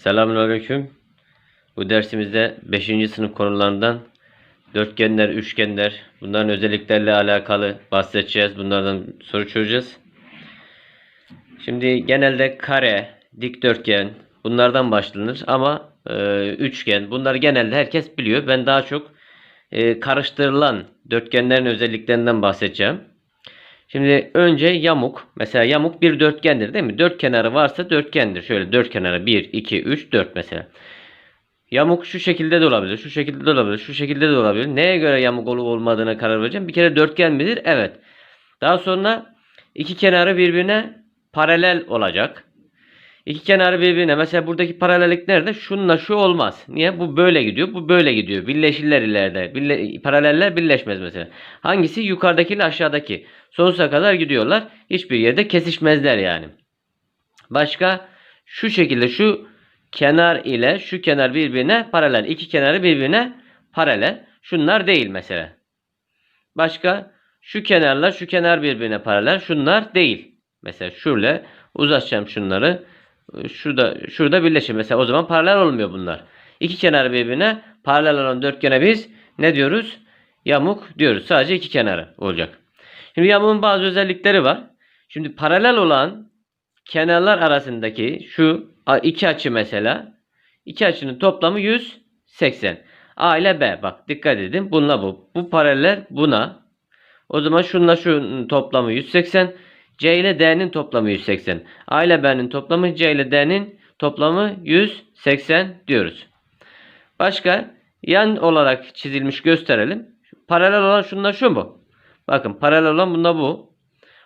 Selamünaleyküm. Bu dersimizde 5. sınıf konularından dörtgenler, üçgenler, bunların özelliklerle alakalı bahsedeceğiz. Bunlardan soru çözeceğiz. Şimdi genelde kare, dikdörtgen bunlardan başlanır ama e, üçgen bunlar genelde herkes biliyor. Ben daha çok e, karıştırılan dörtgenlerin özelliklerinden bahsedeceğim. Şimdi önce yamuk. Mesela yamuk bir dörtgendir değil mi? Dört kenarı varsa dörtgendir. Şöyle dört kenarı 1, 2, 3, 4 mesela. Yamuk şu şekilde de olabilir, şu şekilde de olabilir, şu şekilde de olabilir. Neye göre yamuk olup olmadığına karar vereceğim. Bir kere dörtgen midir? Evet. Daha sonra iki kenarı birbirine paralel olacak. İki kenarı birbirine. Mesela buradaki paralellik nerede? Şununla şu olmaz. Niye? Bu böyle gidiyor, bu böyle gidiyor. Birleşirler ileride. Birle- paraleller birleşmez mesela. Hangisi? Yukarıdakiyle aşağıdaki. Sonsuza kadar gidiyorlar. Hiçbir yerde kesişmezler yani. Başka şu şekilde şu kenar ile şu kenar birbirine paralel. İki kenarı birbirine paralel. Şunlar değil mesela. Başka şu kenarla şu kenar birbirine paralel. Şunlar değil. Mesela şöyle uzatacağım şunları. Şurada şurada birleşir. Mesela o zaman paralel olmuyor bunlar. İki kenarı birbirine paralel olan dörtgene biz ne diyoruz? Yamuk diyoruz. Sadece iki kenarı olacak. Şimdi yamuğun bazı özellikleri var. Şimdi paralel olan kenarlar arasındaki şu iki açı mesela iki açının toplamı 180. A ile B bak dikkat edin bununla bu. Bu paralel buna. O zaman şunla şunun toplamı 180. C ile D'nin toplamı 180. A ile B'nin toplamı C ile D'nin toplamı 180 diyoruz. Başka yan olarak çizilmiş gösterelim. Paralel olan şunla şu mu? Bakın paralel olan bunda bu.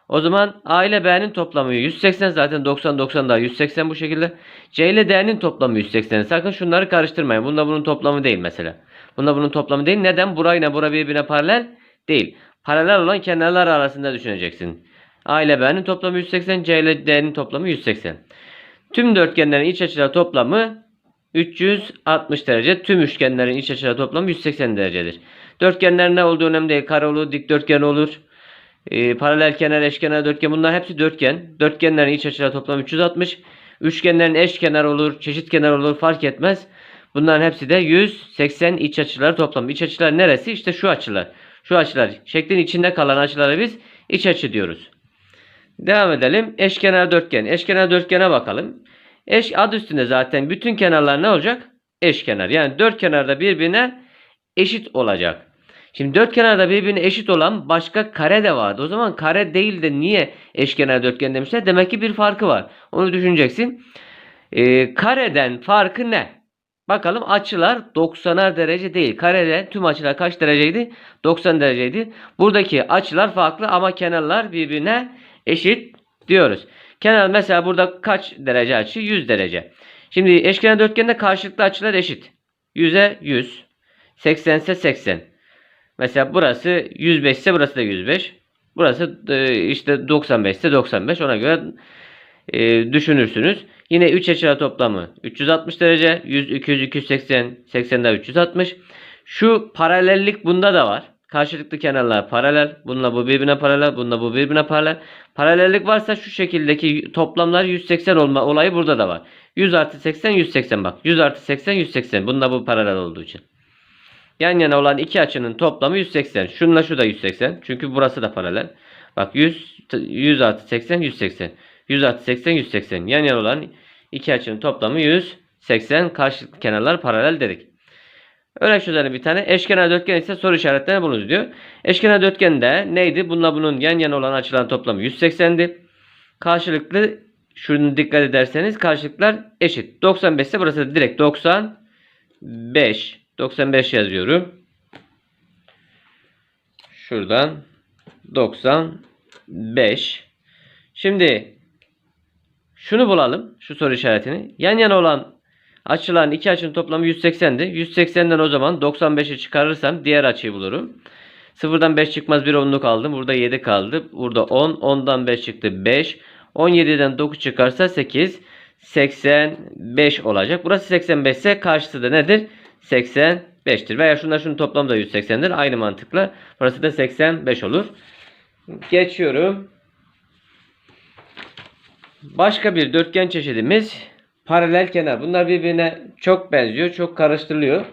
O zaman A ile B'nin toplamı 180 zaten 90 90 daha 180 bu şekilde. C ile D'nin toplamı 180. Sakın şunları karıştırmayın. Bunda bunun toplamı değil mesela. Bunda bunun toplamı değil. Neden? Burayla bura birbirine paralel değil. Paralel olan kenarlar arasında düşüneceksin. A ile B'nin toplamı 180, C ile D'nin toplamı 180. Tüm dörtgenlerin iç açıları toplamı 360 derece. Tüm üçgenlerin iç açıları toplamı 180 derecedir. Dörtgenler ne olduğu önemli değil. Kare olur, dikdörtgen olur. Ee, paralel kenar, eşkenar, dörtgen bunlar hepsi dörtgen. Dörtgenlerin iç açıları toplam 360. Üçgenlerin eş kenar olur, çeşit kenar olur fark etmez. Bunların hepsi de 180 iç açıları toplam. İç açılar neresi? İşte şu açılar. Şu açılar. Şeklin içinde kalan açılara biz iç açı diyoruz. Devam edelim. Eşkenar dörtgen. Eşkenar dörtgene bakalım. Eş adı üstünde zaten bütün kenarlar ne olacak? Eşkenar. Yani dört kenarda birbirine eşit olacak. Şimdi dört kenarda birbirine eşit olan başka kare de vardı. O zaman kare değil de niye eşkenar dörtgen demişler? Demek ki bir farkı var. Onu düşüneceksin. Ee, kareden farkı ne? Bakalım açılar 90'ar derece değil. Karede tüm açılar kaç dereceydi? 90 dereceydi. Buradaki açılar farklı ama kenarlar birbirine eşit diyoruz. Kenar mesela burada kaç derece açı? 100 derece. Şimdi eşkenar dörtgende karşılıklı açılar eşit. 100'e 100. 80 ise 80. Mesela burası 105 ise burası da 105. Burası e, işte 95 ise 95. Ona göre e, düşünürsünüz. Yine 3 açılar toplamı 360 derece. 100, 200, 280, 80 daha 360. Şu paralellik bunda da var. Karşılıklı kenarlar paralel. Bununla bu birbirine paralel. Bununla bu birbirine paralel. Paralellik varsa şu şekildeki toplamlar 180 olma olayı burada da var. 100 artı 80 180 bak. 100 artı 80 180. Bununla bu paralel olduğu için. Yan yana olan iki açının toplamı 180. Şununla şu da 180. Çünkü burası da paralel. Bak 100, 100 artı 80 180. 100 artı 80 180. Yan yana olan iki açının toplamı 180. Karşılıklı kenarlar paralel dedik. Örnek çözelim bir tane. Eşkenar dörtgen ise soru işaretlerine bulunuz diyor. Eşkenar dörtgende neydi? Bununla bunun yan yana olan açıların toplamı 180'di. Karşılıklı şunu dikkat ederseniz karşılıklar eşit. 95 ise burası da direkt 95. 95 yazıyorum. Şuradan 95. Şimdi şunu bulalım. Şu soru işaretini. Yan yana olan açıların iki açının toplamı 180'di. 180'den o zaman 95'i çıkarırsam diğer açıyı bulurum. Sıfırdan 5 çıkmaz bir onluk aldım. Burada 7 kaldı. Burada 10. 10'dan 5 çıktı 5. 17'den 9 çıkarsa 8. 85 olacak. Burası 85 ise karşısı da nedir? 85'tir. Veya şunlar şunun toplamı da 180'dir. Aynı mantıkla. Burası da 85 olur. Geçiyorum. Başka bir dörtgen çeşidimiz paralel kenar. Bunlar birbirine çok benziyor. Çok karıştırılıyor.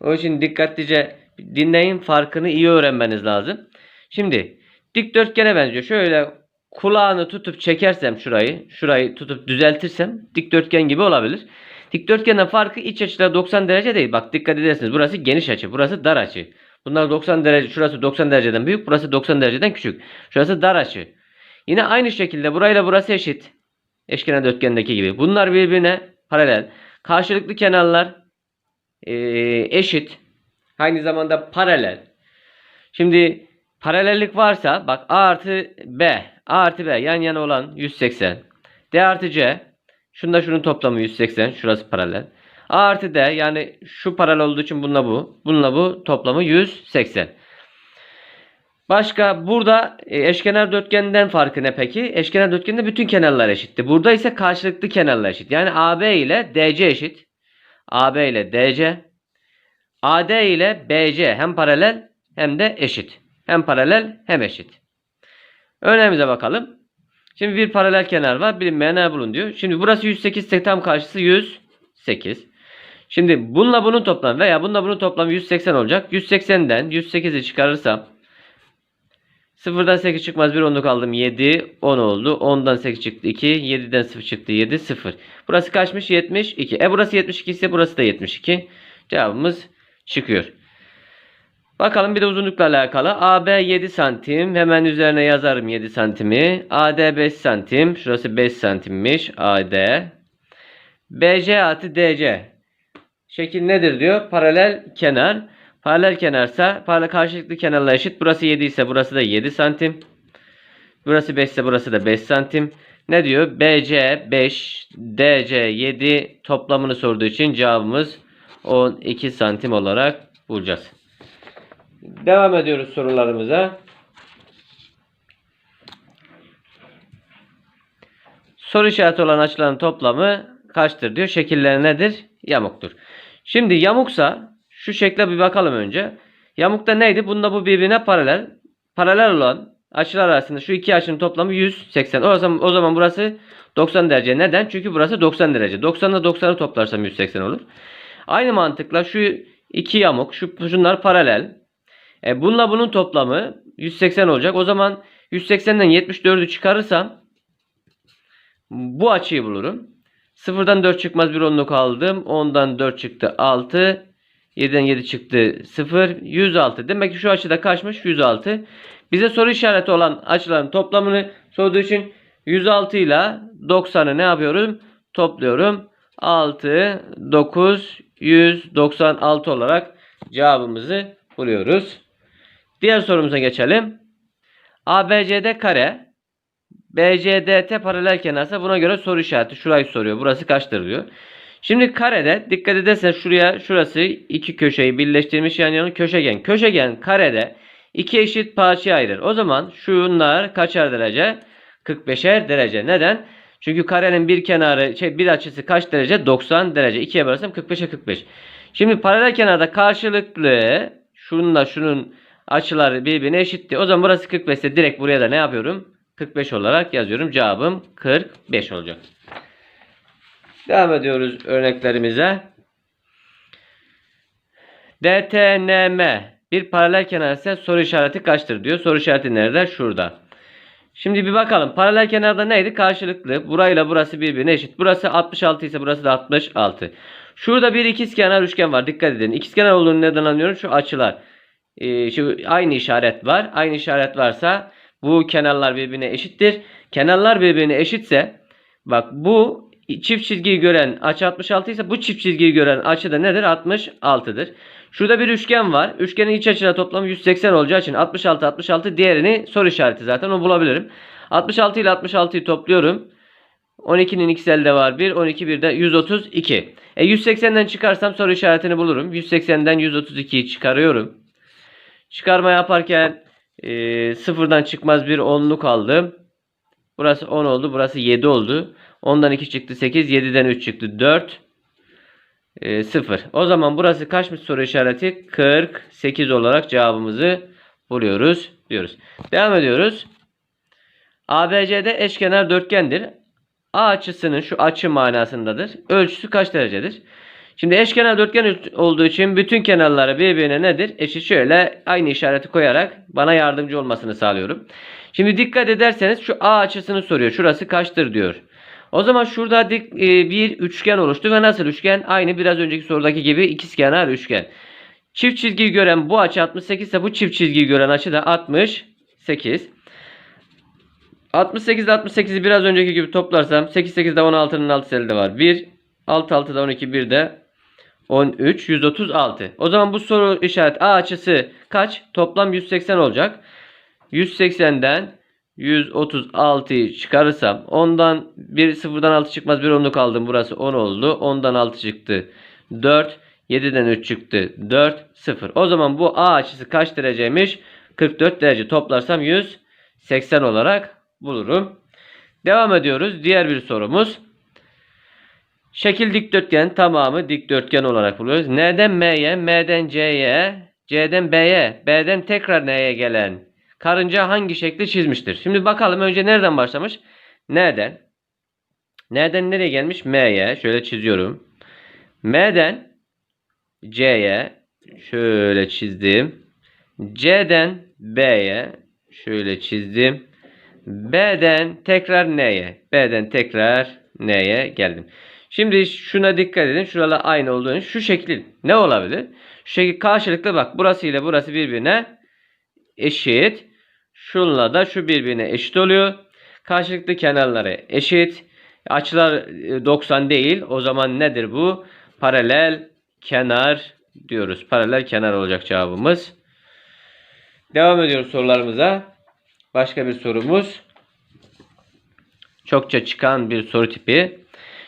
O için dikkatlice dinleyin. Farkını iyi öğrenmeniz lazım. Şimdi dikdörtgene benziyor. Şöyle kulağını tutup çekersem şurayı, şurayı tutup düzeltirsem dikdörtgen gibi olabilir. Dikdörtgenin farkı iç açıda 90 derece değil. Bak dikkat ederseniz burası geniş açı, burası dar açı. Bunlar 90 derece, şurası 90 dereceden büyük, burası 90 dereceden küçük. Şurası dar açı. Yine aynı şekilde burayla burası eşit. Eşkenar dörtgendeki gibi. Bunlar birbirine paralel. Karşılıklı kenarlar eee, eşit. Aynı zamanda paralel. Şimdi paralellik varsa bak A artı B. A artı B yan yana olan 180. D artı C. Şunda şunun toplamı 180. Şurası paralel. A artı D yani şu paralel olduğu için bununla bu. Bununla bu toplamı 180. Başka burada e, eşkenar dörtgenden farkı ne peki? Eşkenar dörtgende bütün kenarlar eşitti. Burada ise karşılıklı kenarlar eşit. Yani AB ile DC eşit. AB ile DC. AD ile BC hem paralel hem de eşit. Hem paralel hem eşit. Örneğimize bakalım. Şimdi bir paralel kenar var. Bilinmeyenler bulun diyor. Şimdi burası 108 ise tam karşısı 108. Şimdi bununla bunun toplamı veya bununla bunun toplamı 180 olacak. 180'den 108'i çıkarırsam Sıfırdan 8 çıkmaz. Bir onluk aldım. 7. 10 oldu. 10'dan 8 çıktı. 2. 7'den 0 çıktı. 7. 0. Burası kaçmış? 72. E burası 72 ise burası da 72. Cevabımız çıkıyor. Bakalım bir de uzunlukla alakalı. AB 7 santim. Hemen üzerine yazarım 7 santimi. AD 5 santim. Şurası 5 santimmiş. AD. BC artı DC. Şekil nedir diyor? Paralel kenar. Paralel kenarsa paralel karşılıklı kenarla eşit. Burası 7 ise burası da 7 santim. Burası 5 ise burası da 5 santim. Ne diyor? BC 5, DC 7 toplamını sorduğu için cevabımız 12 santim olarak bulacağız. Devam ediyoruz sorularımıza. Soru işareti olan açıların toplamı kaçtır diyor. Şekilleri nedir? Yamuktur. Şimdi yamuksa şu şekle bir bakalım önce. Yamukta neydi? Bunda bu birbirine paralel. Paralel olan açılar arasında şu iki açının toplamı 180. O zaman, o zaman burası 90 derece. Neden? Çünkü burası 90 derece. 90 ile 90'ı toplarsam 180 olur. Aynı mantıkla şu iki yamuk, şu şunlar paralel. E bununla bunun toplamı 180 olacak. O zaman 180'den 74'ü çıkarırsam bu açıyı bulurum. Sıfırdan 4 çıkmaz bir onluk aldım. 10'dan 4 çıktı 6. 7'den 7 çıktı 0. 106. Demek ki şu açıda kaçmış? 106. Bize soru işareti olan açıların toplamını sorduğu için 106 ile 90'ı ne yapıyorum? Topluyorum. 6, 9, 196 olarak cevabımızı buluyoruz. Diğer sorumuza geçelim. ABCD kare BCDT paralel kenarsa buna göre soru işareti. Şurayı soruyor. Burası kaçtır diyor. Şimdi karede dikkat edersen şuraya şurası iki köşeyi birleştirmiş yan yana köşegen. Köşegen karede iki eşit parçaya ayırır. O zaman şunlar kaçar derece? 45'er derece. Neden? Çünkü karenin bir kenarı şey bir açısı kaç derece? 90 derece. İkiye bölersem 45'e 45. Şimdi paralel kenarda karşılıklı şununla şunun açıları birbirine eşitti. O zaman burası 45 ise direkt buraya da ne yapıyorum? 45 olarak yazıyorum. Cevabım 45 olacak. Devam ediyoruz örneklerimize. DTNM bir paralel kenar ise soru işareti kaçtır diyor. Soru işareti nerede? Şurada. Şimdi bir bakalım. Paralel kenarda neydi? Karşılıklı. Burayla burası birbirine eşit. Burası 66 ise burası da 66. Şurada bir ikizkenar üçgen var. Dikkat edin. İkizkenar olduğunu neden anlıyorum? Şu açılar. Ee, şu aynı işaret var. Aynı işaret varsa bu kenarlar birbirine eşittir. Kenarlar birbirine eşitse bak bu çift çizgiyi gören açı 66 ise bu çift çizgiyi gören açı da nedir? 66'dır. Şurada bir üçgen var. Üçgenin iç açıları toplamı 180 olacağı için 66 66 diğerini soru işareti zaten onu bulabilirim. 66 ile 66'yı topluyorum. 12'nin ikisi elde var 1. 12 bir de 132. E 180'den çıkarsam soru işaretini bulurum. 180'den 132'yi çıkarıyorum. Çıkarma yaparken e, sıfırdan çıkmaz bir onluk aldım. Burası 10 oldu. Burası 7 oldu. 10'dan 2 çıktı 8. 7'den 3 çıktı 4. E, 0. O zaman burası kaçmış soru işareti? 48 olarak cevabımızı buluyoruz diyoruz. Devam ediyoruz. ABCD eşkenar dörtgendir. A açısının şu açı manasındadır. Ölçüsü kaç derecedir? Şimdi eşkenar dörtgen olduğu için bütün kenarları birbirine nedir? Eşit şöyle aynı işareti koyarak bana yardımcı olmasını sağlıyorum. Şimdi dikkat ederseniz şu A açısını soruyor. Şurası kaçtır diyor. O zaman şurada dik, e, bir üçgen oluştu ve nasıl üçgen? Aynı biraz önceki sorudaki gibi ikizkenar üçgen. Çift çizgiyi gören bu açı 68 ise bu çift çizgiyi gören açı da 68. 68 ile 68'i biraz önceki gibi toplarsam 8 8'de 16'nın 6 elde var. 1 6 6'da 12 1 de 13 136. O zaman bu soru işaret A açısı kaç? Toplam 180 olacak. 180'den 136'yı çıkarırsam ondan bir sıfırdan 6 çıkmaz bir onluk aldım. Burası 10 oldu. 10'dan 6 çıktı. 4 7'den 3 çıktı. 4 0. O zaman bu A açısı kaç dereceymiş? 44 derece toplarsam 180 olarak bulurum. Devam ediyoruz. Diğer bir sorumuz. Şekil dikdörtgen tamamı dikdörtgen olarak buluyoruz. N'den M'ye, M'den C'ye, C'den B'ye, B'den tekrar N'ye gelen karınca hangi şekli çizmiştir? Şimdi bakalım önce nereden başlamış? N'den. N'den nereye gelmiş? M'ye. Şöyle çiziyorum. M'den C'ye şöyle çizdim. C'den B'ye şöyle çizdim. B'den tekrar N'ye. B'den tekrar N'ye geldim. Şimdi şuna dikkat edin. Şuralar aynı olduğunu. Şu şekil ne olabilir? Şu şekil karşılıklı bak. Burası ile burası birbirine eşit. Şunla da şu birbirine eşit oluyor. Karşılıklı kenarları eşit. Açılar e, 90 değil. O zaman nedir bu? Paralel kenar diyoruz. Paralel kenar olacak cevabımız. Devam ediyoruz sorularımıza. Başka bir sorumuz. Çokça çıkan bir soru tipi.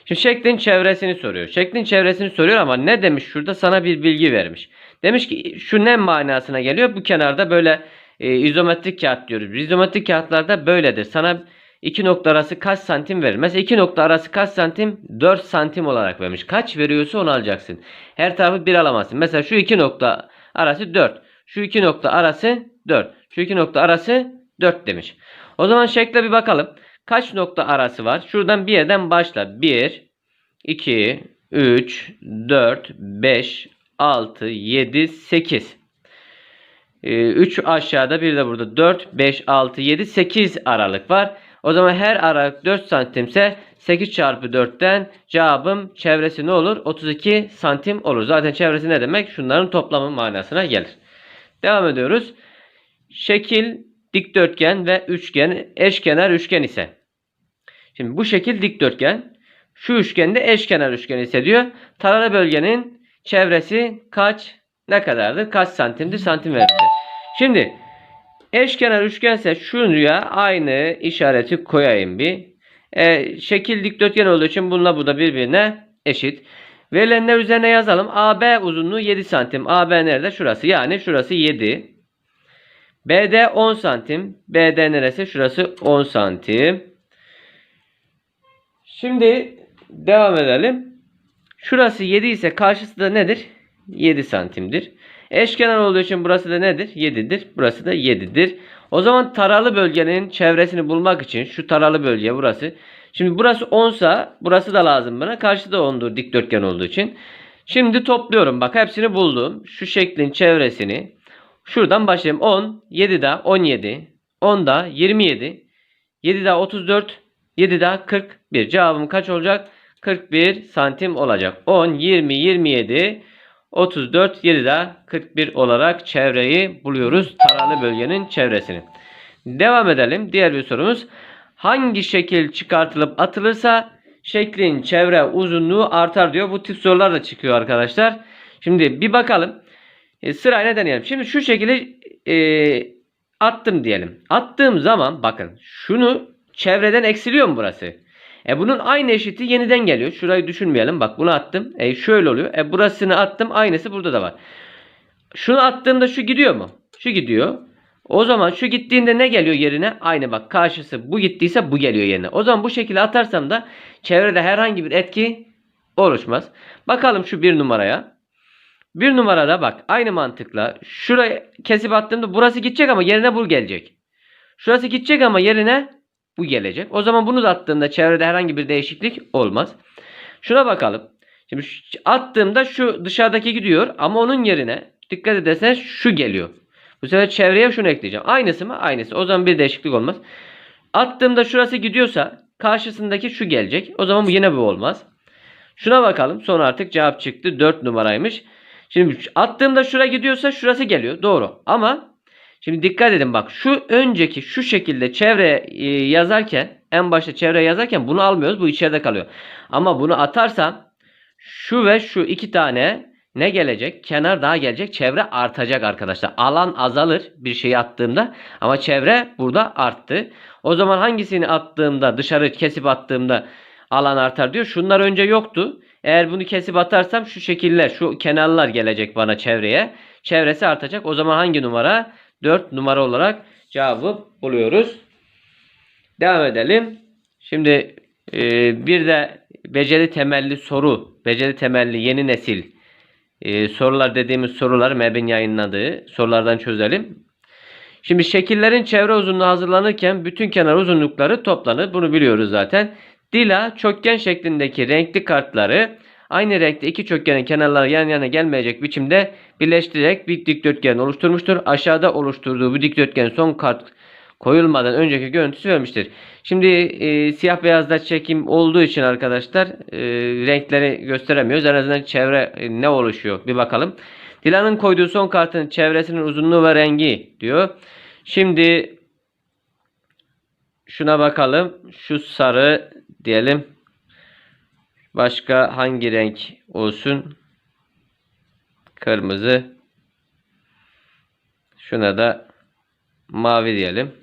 Şimdi şeklin çevresini soruyor. Şeklin çevresini soruyor ama ne demiş şurada sana bir bilgi vermiş. Demiş ki şu ne manasına geliyor? Bu kenarda böyle e, izometrik kağıt diyoruz. İzometrik kağıtlarda böyledir. Sana iki nokta arası kaç santim verir? Mesela iki nokta arası kaç santim? 4 santim olarak vermiş. Kaç veriyorsa onu alacaksın. Her tarafı bir alamazsın. Mesela şu iki nokta arası 4. Şu iki nokta arası 4. Şu iki nokta arası 4 demiş. O zaman şekle bir bakalım. Kaç nokta arası var? Şuradan bir yerden başla. 1, 2, 3, 4, 5, 6, 7, 8. 3 aşağıda bir de burada 4, 5, 6, 7, 8 aralık var. O zaman her aralık 4 santimse 8 çarpı 4'ten cevabım çevresi ne olur? 32 santim olur. Zaten çevresi ne demek? Şunların toplamı manasına gelir. Devam ediyoruz. Şekil dikdörtgen ve üçgen eşkenar üçgen ise. Şimdi bu şekil dikdörtgen. Şu üçgende eşkenar üçgen ise diyor. Taralı bölgenin çevresi kaç ne kadardır? Kaç santimdir? Santim verirse. Şimdi eşkenar üçgense şuraya aynı işareti koyayım bir. E, şekil dikdörtgen olduğu için bununla bu da birbirine eşit. Verilenler üzerine yazalım. AB uzunluğu 7 santim. AB nerede? Şurası. Yani şurası 7. BD 10 santim. BD neresi? Şurası 10 santim. Şimdi devam edelim. Şurası 7 ise karşısı da nedir? 7 santimdir. Eşkenar olduğu için burası da nedir? 7'dir. Burası da 7'dir. O zaman taralı bölgenin çevresini bulmak için şu taralı bölge burası. Şimdi burası 10 sa burası da lazım bana. Karşı da 10'dur dikdörtgen olduğu için. Şimdi topluyorum. Bak hepsini buldum. Şu şeklin çevresini. Şuradan başlayayım. 10, 7 daha 17, 10 da 27, 7 daha 34, 7 daha 41. Cevabım kaç olacak? 41 santim olacak. 10, 20, 27, 34, 7 daha 41 olarak çevreyi buluyoruz. Taralı bölgenin çevresini. Devam edelim. Diğer bir sorumuz. Hangi şekil çıkartılıp atılırsa şeklin çevre uzunluğu artar diyor. Bu tip sorular da çıkıyor arkadaşlar. Şimdi bir bakalım. E, sırayla deneyelim. Şimdi şu şekilde attım diyelim. Attığım zaman bakın şunu çevreden eksiliyor mu burası? E bunun aynı eşiti yeniden geliyor. Şurayı düşünmeyelim. Bak bunu attım. E şöyle oluyor. E burasını attım. Aynısı burada da var. Şunu attığımda şu gidiyor mu? Şu gidiyor. O zaman şu gittiğinde ne geliyor yerine? Aynı bak karşısı bu gittiyse bu geliyor yerine. O zaman bu şekilde atarsam da çevrede herhangi bir etki oluşmaz. Bakalım şu bir numaraya. Bir numarada bak aynı mantıkla şurayı kesip attığımda burası gidecek ama yerine bu gelecek. Şurası gidecek ama yerine bu gelecek. O zaman bunu da attığımda çevrede herhangi bir değişiklik olmaz. Şuna bakalım. Şimdi attığımda şu dışarıdaki gidiyor ama onun yerine dikkat ederseniz şu geliyor. Bu sefer çevreye şunu ekleyeceğim. Aynısı mı? Aynısı. O zaman bir değişiklik olmaz. Attığımda şurası gidiyorsa karşısındaki şu gelecek. O zaman yine bu olmaz. Şuna bakalım. Sonra artık cevap çıktı. 4 numaraymış. Şimdi attığımda şura gidiyorsa şurası geliyor. Doğru. Ama şimdi dikkat edin bak şu önceki şu şekilde çevre e, yazarken en başta çevre yazarken bunu almıyoruz. Bu içeride kalıyor. Ama bunu atarsam şu ve şu iki tane ne gelecek? Kenar daha gelecek. Çevre artacak arkadaşlar. Alan azalır bir şeyi attığımda ama çevre burada arttı. O zaman hangisini attığımda dışarı kesip attığımda alan artar diyor. Şunlar önce yoktu. Eğer bunu kesip atarsam şu şekiller, şu kenarlar gelecek bana çevreye. Çevresi artacak. O zaman hangi numara? 4 numara olarak cevabı buluyoruz. Devam edelim. Şimdi e, bir de beceri temelli soru, beceri temelli yeni nesil e, sorular dediğimiz sorular MEB'in yayınladığı sorulardan çözelim. Şimdi şekillerin çevre uzunluğu hazırlanırken bütün kenar uzunlukları toplanır. Bunu biliyoruz zaten. Dila çokgen şeklindeki renkli kartları aynı renkte iki çokgenin kenarları yan yana gelmeyecek biçimde birleştirerek bir dikdörtgen oluşturmuştur. Aşağıda oluşturduğu bu dikdörtgen son kart koyulmadan önceki görüntüsü vermiştir. Şimdi e, siyah beyazda çekim olduğu için arkadaşlar e, renkleri gösteremiyoruz. En azından çevre e, ne oluşuyor bir bakalım. Dilan'ın koyduğu son kartın çevresinin uzunluğu ve rengi diyor. Şimdi şuna bakalım. Şu sarı diyelim. Başka hangi renk olsun? Kırmızı. Şuna da mavi diyelim.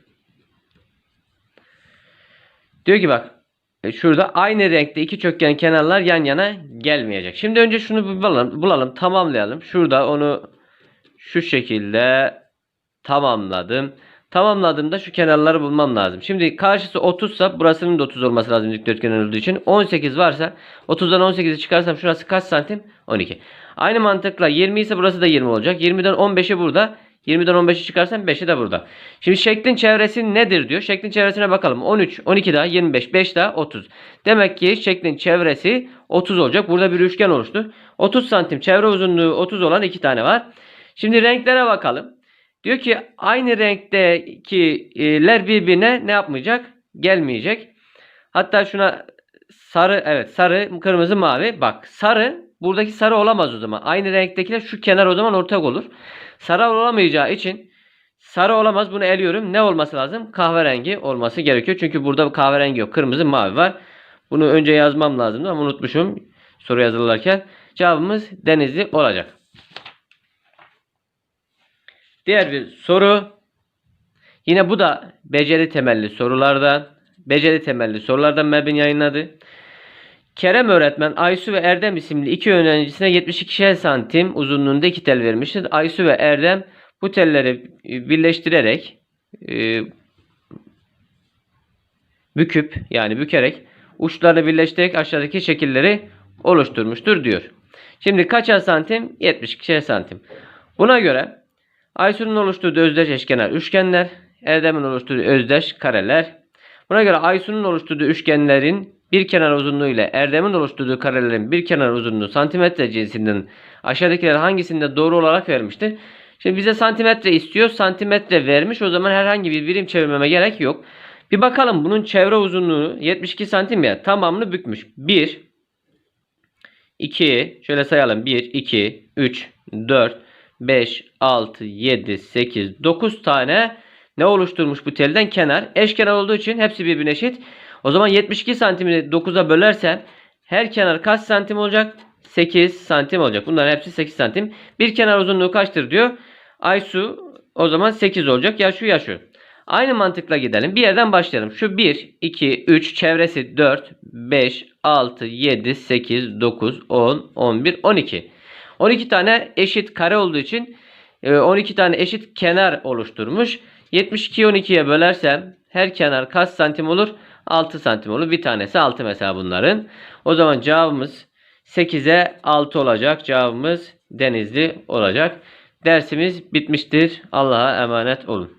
Diyor ki bak e, şurada aynı renkte iki çokgen kenarlar yan yana gelmeyecek. Şimdi önce şunu bulalım, bulalım tamamlayalım. Şurada onu şu şekilde tamamladım. Tamamladığımda şu kenarları bulmam lazım. Şimdi karşısı 30 ise burasının da 30 olması lazım dikdörtgen olduğu için. 18 varsa 30'dan 18'i çıkarsam şurası kaç santim? 12. Aynı mantıkla 20 ise burası da 20 olacak. 20'den 15'i burada. 20'den 15'i çıkarsam 5'i de burada. Şimdi şeklin çevresi nedir diyor. Şeklin çevresine bakalım. 13, 12 daha 25, 5 daha 30. Demek ki şeklin çevresi 30 olacak. Burada bir üçgen oluştu. 30 santim çevre uzunluğu 30 olan iki tane var. Şimdi renklere bakalım. Diyor ki aynı renktekiler birbirine ne yapmayacak? Gelmeyecek. Hatta şuna sarı evet sarı kırmızı mavi bak sarı buradaki sarı olamaz o zaman. Aynı renktekiler şu kenar o zaman ortak olur. Sarı olamayacağı için sarı olamaz bunu eliyorum. Ne olması lazım? Kahverengi olması gerekiyor. Çünkü burada kahverengi yok. Kırmızı mavi var. Bunu önce yazmam lazımdı ama unutmuşum soru yazılırken. Cevabımız denizli olacak. Diğer bir soru. Yine bu da beceri temelli sorulardan. Beceri temelli sorulardan MEB'in yayınladı. Kerem öğretmen Aysu ve Erdem isimli iki öğrencisine 72 santim uzunluğunda iki tel vermiştir. Aysu ve Erdem bu telleri birleştirerek e, büküp yani bükerek uçlarını birleştirerek aşağıdaki şekilleri oluşturmuştur diyor. Şimdi kaçar santim? 72 santim. Buna göre Aysu'nun oluşturduğu özdeş eşkenar üçgenler, Erdem'in oluşturduğu özdeş kareler. Buna göre Aysu'nun oluşturduğu üçgenlerin bir kenar uzunluğu ile Erdem'in oluşturduğu karelerin bir kenar uzunluğu santimetre cinsinden aşağıdakiler hangisinde doğru olarak vermiştir? Şimdi bize santimetre istiyor. Santimetre vermiş. O zaman herhangi bir birim çevirmeme gerek yok. Bir bakalım bunun çevre uzunluğu 72 santim ya. Tamamını bükmüş. 1 2 şöyle sayalım. 1 2 3 4 5 6 7 8 9 tane ne oluşturmuş bu telden kenar. Eşkenar olduğu için hepsi birbirine eşit. O zaman 72 santimi 9'a bölersem her kenar kaç santim olacak? 8 santim olacak. Bunların hepsi 8 santim. Bir kenar uzunluğu kaçtır diyor. Aysu o zaman 8 olacak. Ya şu ya şu. Aynı mantıkla gidelim. Bir yerden başlayalım. Şu 1, 2, 3 çevresi 4, 5, 6, 7, 8, 9, 10, 11, 12. 12 tane eşit kare olduğu için 12 tane eşit kenar oluşturmuş. 72'yi 12'ye bölersem her kenar kaç santim olur? 6 santim olur. Bir tanesi 6 mesela bunların. O zaman cevabımız 8'e 6 olacak. Cevabımız denizli olacak. Dersimiz bitmiştir. Allah'a emanet olun.